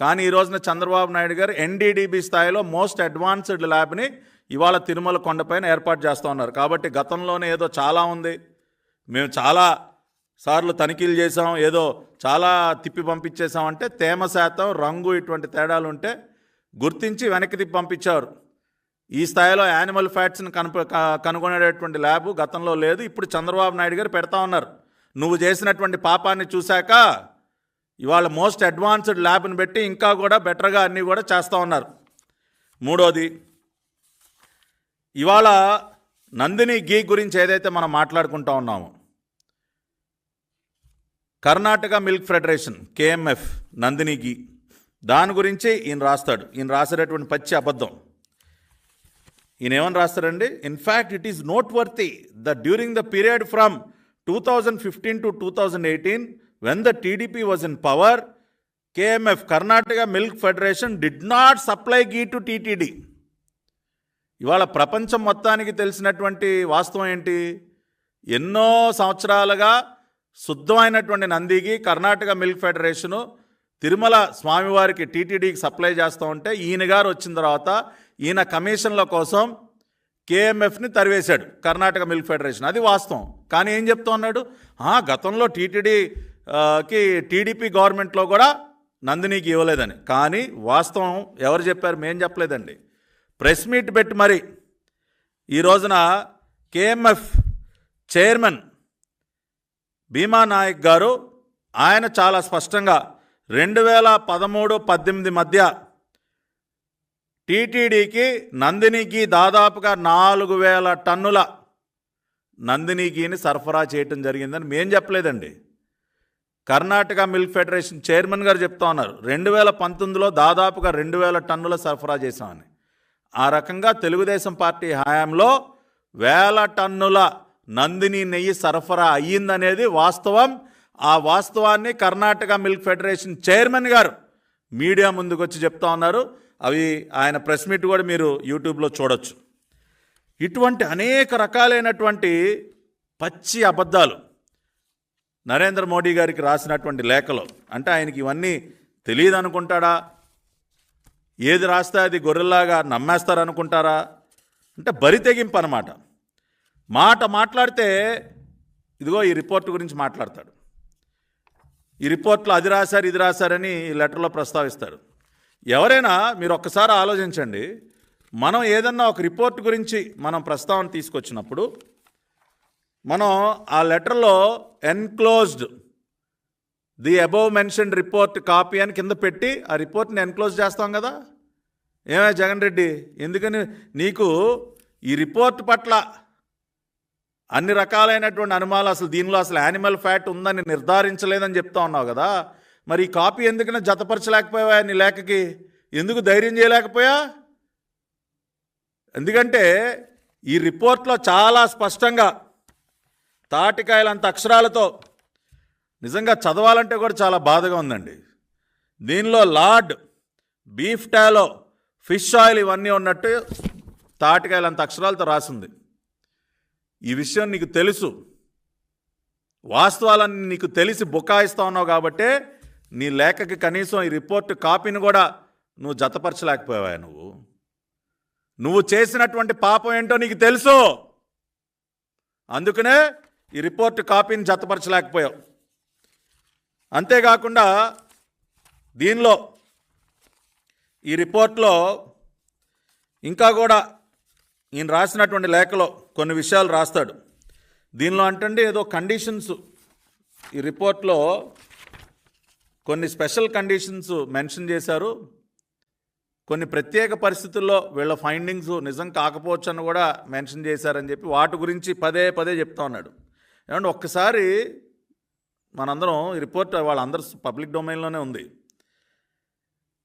కానీ ఈ రోజున చంద్రబాబు నాయుడు గారు ఎన్డీడీబీ స్థాయిలో మోస్ట్ అడ్వాన్స్డ్ ల్యాబ్ని ఇవాళ తిరుమల కొండపైన ఏర్పాటు చేస్తూ ఉన్నారు. కాబట్టి గతంలోనే ఏదో చాలా ఉంది. మేము చాలా సార్లు తనిఖీలు చేసాం ఏదో చాలా తిప్పి పంపించేసామంటే తేమ శాతం రంగు ఇటువంటి తేడాలు ఉంటే గుర్తించి వెనక్కి తిప్పి పంపించారు. ఈ స్థాయిలో యానిమల్ ఫ్యాట్స్ని కనుప క- కనుగొనేటటువంటి ల్యాబ్ గతంలో లేదు. ఇప్పుడు చంద్రబాబు నాయుడు గారు పెడతా ఉన్నారు. నువ్వు చేసినటువంటి పాపాన్ని చూశాక ఇవాళ మోస్ట్ అడ్వాన్స్డ్ ల్యాబ్ని పెట్టి ఇంకా కూడా బెటర్గా అన్నీ కూడా చేస్తూ ఉన్నారు. మూడోది ఇవాళ నందిని గీ గురించి ఏదైతే మనం మాట్లాడుకుంటా ఉన్నామో Karnataka milk federation KMF Nandini ghee దాని గురించి ఈయన రాస్తాడు. ఈయన రాసేటటువంటి పచ్చి అబద్ధం. ఈయన ఏమని రాస్తారండి in fact it is noteworthy the during the period from two thousand fifteen to two thousand eighteen when the TDP was in power KMF Karnataka milk federation did not supply ghee to TTD ఇవాళ ప్రపంచం మొత్తానికి తెలిసినటువంటి వాస్తవం ఏంటి? ఎన్నో సంవత్సరాలుగా శుద్ధమైనటువంటి నందికి కర్ణాటక మిల్క్ ఫెడరేషను తిరుమల స్వామివారికి టీటీడీకి సప్లై చేస్తూ ఉంటే ఈయన గారు వచ్చిన తర్వాత ఈయన కమిషన్ల కోసం కేఎంఎఫ్ని తరివేశాడు కర్ణాటక మిల్క్ ఫెడరేషన్. అది వాస్తవం. కానీ ఏం చెప్తా ఉన్నాడు? "ఆ, గతంలో కి టీడీపీ గవర్నమెంట్లో కూడా నందినికి ఇవ్వలేదని. కానీ వాస్తవం ఎవరు చెప్పారు? మేం చెప్పలేదండి. ప్రెస్ మీట్ పెట్టి మరి ఈ రోజున కేఎంఎఫ్ చైర్మన్ భీమా నాయక్ గారు ఆయన చాలా స్పష్టంగా రెండు వేల పదమూడు పద్దెనిమిది మధ్య టీటీడీకి నందినికి దాదాపుగా నాలుగు వేల టన్నుల నందినికిని సరఫరా చేయటం జరిగిందని మేం చెప్పలేదండి. కర్ణాటక మిల్క్ ఫెడరేషన్ చైర్మన్ గారు చెప్తా ఉన్నారు రెండు వేల పంతొమ్మిదిలో దాదాపుగా రెండు వేల టన్నుల సరఫరా చేశామని. ఆ రకంగా తెలుగుదేశం పార్టీ హయాంలో వేల టన్నుల నందిని నెయ్యి సరఫరా అయ్యిందనేది వాస్తవం. ఆ వాస్తవాన్ని కర్ణాటక మిల్క్ ఫెడరేషన్ చైర్మన్ గారు మీడియా ముందుకు వచ్చి చెప్తా ఉన్నారు. అవి ఆయన ప్రెస్ మీట్ కూడా మీరు యూట్యూబ్లో చూడొచ్చు. ఇటువంటి అనేక రకాలైనటువంటి పచ్చి అబద్ధాలు నరేంద్ర మోడీ గారికి రాసినటువంటి లేఖలో. అంటే ఆయనకి ఇవన్నీ తెలియదు అనుకుంటాడా ఏది రాస్తే అది గొర్రెల్లాగా నమ్మేస్తారనుకుంటారా? అంటే బరి తెగింపు అనమాట మాట మాట్లాడితే ఇదిగో ఈ రిపోర్ట్ గురించి మాట్లాడతాడు. ఈ రిపోర్ట్లో అది రాశారు ఇది రాశారని ఈ లెటర్లో ప్రస్తావిస్తారు. ఎవరైనా మీరు ఒక్కసారి ఆలోచించండి. మనం ఏదన్నా ఒక రిపోర్ట్ గురించి మనం ప్రస్తావన తీసుకొచ్చినప్పుడు మనం ఆ లెటర్లో enclosed the above mentioned report copy అని కింద పెట్టి ఆ రిపోర్ట్ని ఎన్క్లోజ్ చేస్తాం కదా? ఏమే జగన్ రెడ్డి? ఎందుకని నీకు ఈ రిపోర్ట్ పట్ల అన్ని రకాలైనటువంటి అనుమానాలు అసలు దీనిలో అసలు యానిమల్ ఫ్యాట్ ఉందని నిర్ధారించలేదని చెప్తా ఉన్నావు కదా? మరి ఈ కాపీ ఎందుకని జతపరచలేకపోయావా నీ లేఖకి? ఎందుకు ధైర్యం చేయలేకపోయా? ఎందుకంటే ఈ రిపోర్ట్లో చాలా స్పష్టంగా తాటికాయలంత అక్షరాలతో. నిజంగా చదవాలంటే కూడా చాలా బాధగా ఉందండి. దీనిలో lard beef tallow fish oil ఇవన్నీ ఉన్నట్టు తాటికాయలంత అక్షరాలతో రాసింది. ఈ విషయం నీకు తెలుసు. వాస్తవాలన్నీ నీకు తెలిసి బుకాయిస్తా ఉన్నావు కాబట్టే నీ లేఖకి కనీసం ఈ రిపోర్ట్ కాపీని కూడా నువ్వు జతపరచలేకపోయావా నువ్వు? నువ్వు చేసినటువంటి పాపం ఏంటో నీకు తెలుసు. అందుకనే ఈ రిపోర్ట్ కాపీని జతపరచలేకపోయావు. అంతేకాకుండా దీనిలో ఈ రిపోర్ట్లో ఇంకా కూడా ఈయన రాసినటువంటి లేఖలో కొన్ని విషయాలు రాస్తాడు. దీనిలో అంటే ఏదో కండిషన్స్ ఈ రిపోర్ట్లో కొన్ని స్పెషల్ కండిషన్స్ మెన్షన్ చేశారు. కొన్ని ప్రత్యేక పరిస్థితుల్లో వీళ్ళ ఫైండింగ్స్ నిజం కాకపోవచ్చు అని కూడా మెన్షన్ చేశారని చెప్పి వాటి గురించి పదే పదే చెప్తా ఉన్నాడు. ఏమంటే ఒక్కసారి మనందరం ఈ రిపోర్ట్ వాళ్ళందరూ పబ్లిక్ డొమైన్లోనే ఉంది.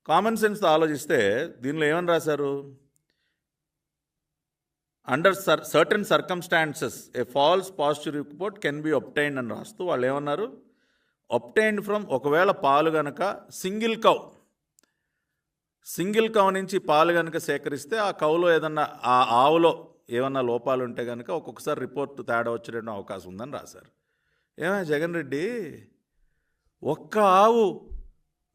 కామన్ సెన్స్తో ఆలోచిస్తే దీనిలో ఏమని రాశారు? Under sir certain circumstances a false positive report can be obtained అని రాస్తూ వాళ్ళు ఏమన్నారు ఒప్టైన్డ్ ఫ్రమ్ ఒకవేళ పాలు గనక సింగిల్ కౌ. సింగిల్ కౌ నుంచి పాలు కనుక సేకరిస్తే ఆ కౌలో ఏదన్నా ఆ ఆవులో ఏమన్నా లోపాలు ఉంటే కనుక ఒక్కొక్కసారి రిపోర్ట్ తేడా వచ్చేట అవకాశం ఉందని రాశారు. ఏమైనా జగన్ రెడ్డి? ఒక్క ఆవు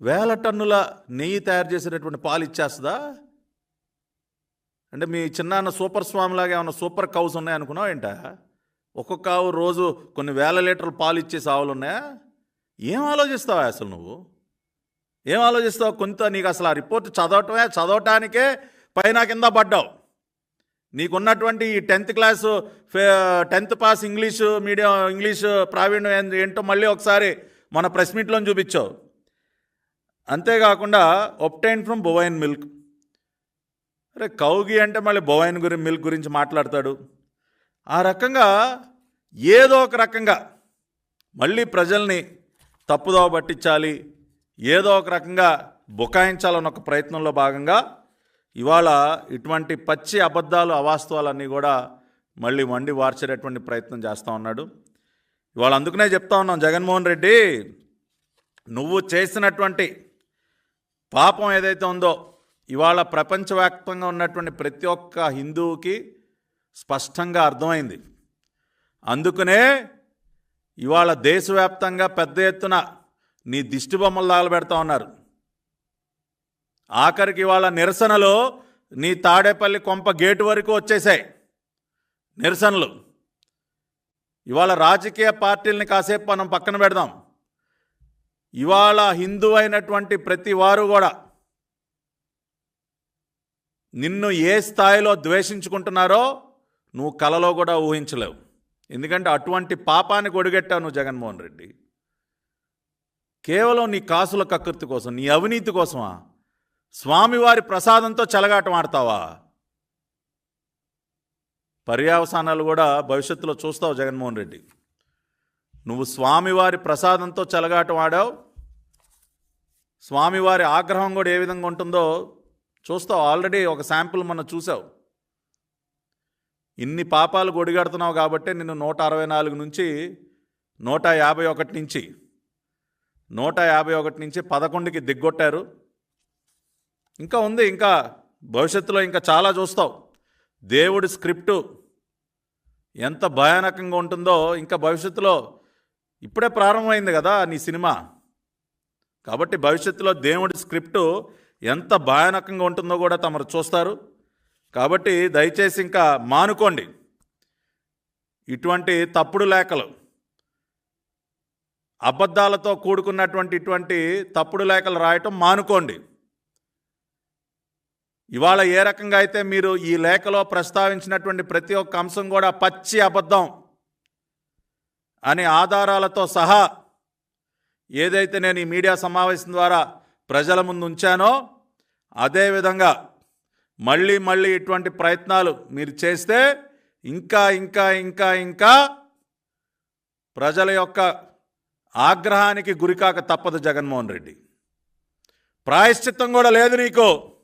వేల టన్నుల నెయ్యి తయారు చేసేటటువంటి పాలు ఇచ్చేస్తుందా? అంటే మీ చిన్నాన్న సూపర్ స్వామిలాగా ఏమైనా సూపర్ కౌస్ ఉన్నాయనుకున్నావు ఏంట? ఒక్కొక్క ఆవు రోజు కొన్ని వేల లీటర్లు పాలు ఇచ్చే ఆవులు ఉన్నాయా? ఏం ఆలోచిస్తావా అసలు నువ్వు? ఏం ఆలోచిస్తావు? కొంత నీకు అసలు ఆ రిపోర్ట్ చదవటమే చదవటానికే పైన కింద పడ్డావు. నీకున్నటువంటి ఈ tenth class tenth pass English medium English ప్రావీణ్యం ఏంటో మళ్ళీ ఒకసారి మన ప్రెస్ మీట్లో చూపించావు. అంతేకాకుండా ఒప్టైన్ ఫ్రమ్ బొవైన్ మిల్క్ అరే కౌగి అంటే మళ్ళీ బొవైన్ గురి మిల్క్ గురించి మాట్లాడతాడు. ఆ రకంగా ఏదో ఒక రకంగా మళ్ళీ ప్రజల్ని తప్పుదోవ పట్టించాలి ఏదో ఒక రకంగా బుకాయించాలన్న ఒక ప్రయత్నంలో భాగంగా ఇవాళ ఇటువంటి పచ్చి అబద్ధాలు అవాస్తవాలన్నీ కూడా మళ్ళీ వండి వార్చేటటువంటి ప్రయత్నం చేస్తూ ఉన్నాడు. ఇవాళ అందుకనే చెప్తా ఉన్నాం జగన్మోహన్ రెడ్డి నువ్వు చేసినటువంటి పాపం ఏదైతే ఉందో ఇవాళ ప్రపంచవ్యాప్తంగా ఉన్నటువంటి ప్రతి ఒక్క హిందువుకి స్పష్టంగా అర్థమైంది. అందుకనే ఇవాళ దేశవ్యాప్తంగా పెద్ద ఎత్తున నీ దిష్టిబొమ్మలు తగలబెడతా ఉన్నారు. ఆఖరికి వాళ్ళ నిరసనలు నీ తాడేపల్లి కొంప గేటు వరకు వచ్చేసాయి. నిరసనలు. ఇవాళ రాజకీయ పార్టీలని కాసేపు మనం పక్కన పెడదాం. ఇవాళ హిందూ అయినటువంటి ప్రతి వారు కూడా నిన్ను ఏ స్థాయిలో ద్వేషించుకుంటున్నారో నువ్వు కలలో కూడా ఊహించలేవు. ఎందుకంటే అటువంటి పాపానికి ఒడిగట్టావు నువ్వు జగన్మోహన్ రెడ్డి. కేవలం నీ కాసుల కకృతి కోసం నీ అవినీతి కోసమా? స్వామివారి ప్రసాదంతో చెలగాటం ఆడతావా? పర్యావసానాలు కూడా భవిష్యత్తులో చూస్తావు జగన్మోహన్ రెడ్డి. నువ్వు స్వామివారి ప్రసాదంతో చెలగాటం ఆడావు. స్వామివారి ఆగ్రహం కూడా ఏ విధంగా ఉంటుందో చూస్తావు. ఆల్రెడీ ఒక శాంపుల్ మనం చూసావు. ఇన్ని పాపాలు గొడిగడుతున్నావు కాబట్టి నిన్ను నూట అరవై నాలుగు నుంచి నూట యాభై ఒకటి నుంచి నూట యాభై ఒకటి నుంచి పదకొండుకి దిగ్గొట్టారు. ఇంకా ఉంది ఇంకా భవిష్యత్తులో ఇంకా చాలా చూస్తావు. దేవుడి స్క్రిప్టు ఎంత భయానకంగా ఉంటుందో ఇంకా భవిష్యత్తులో ఇప్పుడే ప్రారంభమైంది కదా నీ సినిమా. కాబట్టి భవిష్యత్తులో దేవుడి స్క్రిప్టు ఎంత భయానకంగా ఉంటుందో కూడా తమరు చూస్తారు. కాబట్టి దయచేసి ఇంకా మానుకోండి. ఇటువంటి తప్పుడు లేఖలు అబద్ధాలతో కూడుకున్నటువంటి ఇటువంటి తప్పుడు లేఖలు రాయటం మానుకోండి. ఇవాళ ఏ రకంగా అయితే మీరు ఈ లేఖలో ప్రస్తావించినటువంటి ప్రతి ఒక్క అంశం కూడా పచ్చి అబద్ధం అనే ఆధారాలతో సహా ఏదైతే నేను ఈ మీడియా సమావేశం ద్వారా ప్రజల ముందు ఉంచానో అదేవిధంగా మళ్ళీ మళ్ళీ ఇటువంటి ప్రయత్నాలు మీరు చేస్తే ఇంకా ఇంకా ఇంకా ఇంకా ప్రజల యొక్క ఆగ్రహానికి గురికాక తప్పదు జగన్మోహన్ రెడ్డి. ప్రాయశ్చిత్తం కూడా లేదు నీకు.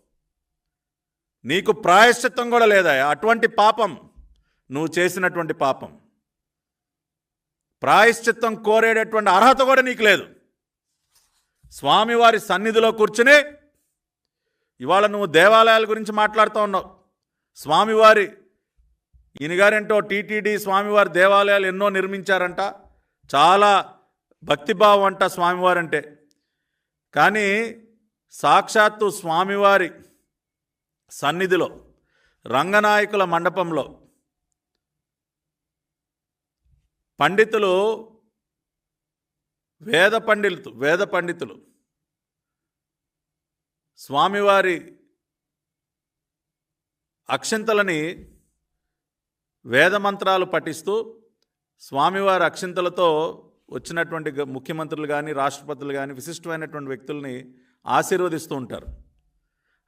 నీకు ప్రాయశ్చిత్తం కూడా లేదా? అటువంటి పాపం. నువ్వు చేసినటువంటి పాపం. ప్రాయశ్చిత్తం కోరేటటువంటి అర్హత కూడా నీకు లేదు. స్వామివారి సన్నిధిలో కూర్చుని ఇవాళ నువ్వు దేవాలయాల గురించి మాట్లాడుతూ ఉన్నావు. స్వామివారి ఈయనగారేంటో టీటీడీ స్వామివారి దేవాలయాలు ఎన్నో నిర్మించారంట. చాలా భక్తిభావం అంట స్వామివారంటే. కానీ సాక్షాత్తు స్వామివారి సన్నిధిలో రంగనాయకుల మండపంలో. పండితులు వేద పండితులు వేద పండితులు. స్వామివారి అక్షింతలని వేదమంత్రాలు పఠిస్తూ స్వామివారి అక్షింతలతో వచ్చినటువంటి ముఖ్యమంత్రులు కానీ రాష్ట్రపతులు కానీ విశిష్టమైనటువంటి వ్యక్తుల్ని ఆశీర్వదిస్తూ ఉంటారు.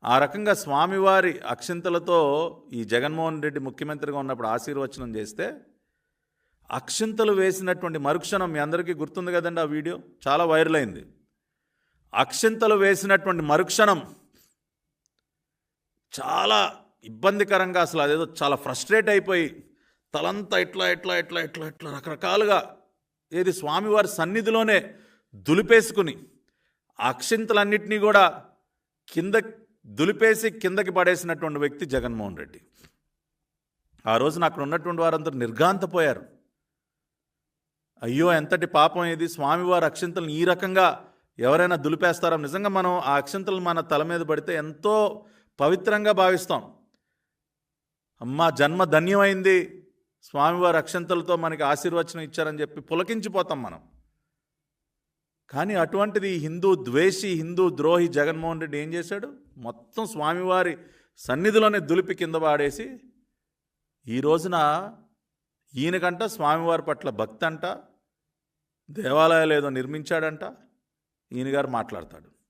ఆ రకంగా స్వామివారి అక్షింతలతో ఈ జగన్మోహన్ రెడ్డి ముఖ్యమంత్రిగా ఉన్నప్పుడు ఆశీర్వచనం చేస్తే అక్షింతలు వేసినటువంటి మరుక్షణం మీ అందరికీ గుర్తుంది కదండి ఆ వీడియో? చాలా వైరల్ అయింది. అక్షింతలు వేసినటువంటి మరుక్షణం చాలా ఇబ్బందికరంగా అసలు అదేదో చాలా ఫ్రస్ట్రేట్ అయిపోయి తలంతా ఇట్లా ఇట్లా ఇట్లా ఇట్లా ఇట్లా రకరకాలుగా ఏది స్వామివారి సన్నిధిలోనే దులిపేసుకుని అక్షింతలన్నింటినీ కూడా కింద దులిపేసి కిందకి పడేసినటువంటి వ్యక్తి జగన్మోహన్ రెడ్డి. ఆ రోజున అక్కడ ఉన్నటువంటి వారందరూ నిర్ఘాంతపోయారు. అయ్యో ఎంతటి పాపం ఇది. స్వామివారి అక్షింతలను ఈ రకంగా ఎవరైనా దులిపేస్తారో? నిజంగా మనం ఆ అక్షింతలు మన తల మీద పడితే ఎంతో పవిత్రంగా భావిస్తాం. అమ్మ జన్మ ధన్యమైంది. స్వామివారి అక్షంతలతో మనకి ఆశీర్వచనం ఇచ్చారని చెప్పి పులకించిపోతాం మనం. కానీ అటువంటిది హిందూ ద్వేషి హిందూ ద్రోహి జగన్మోహన్ రెడ్డి ఏం చేశాడు? మొత్తం స్వామివారి సన్నిధిలోనే దులిపి కింద పాడేసి ఈ రోజున ఈయనకంట స్వామివారి పట్ల భక్తి అంట దేవాలయాలు ఏదో నిర్మించాడంట ఈయన గారు మాట్లాడతాడు.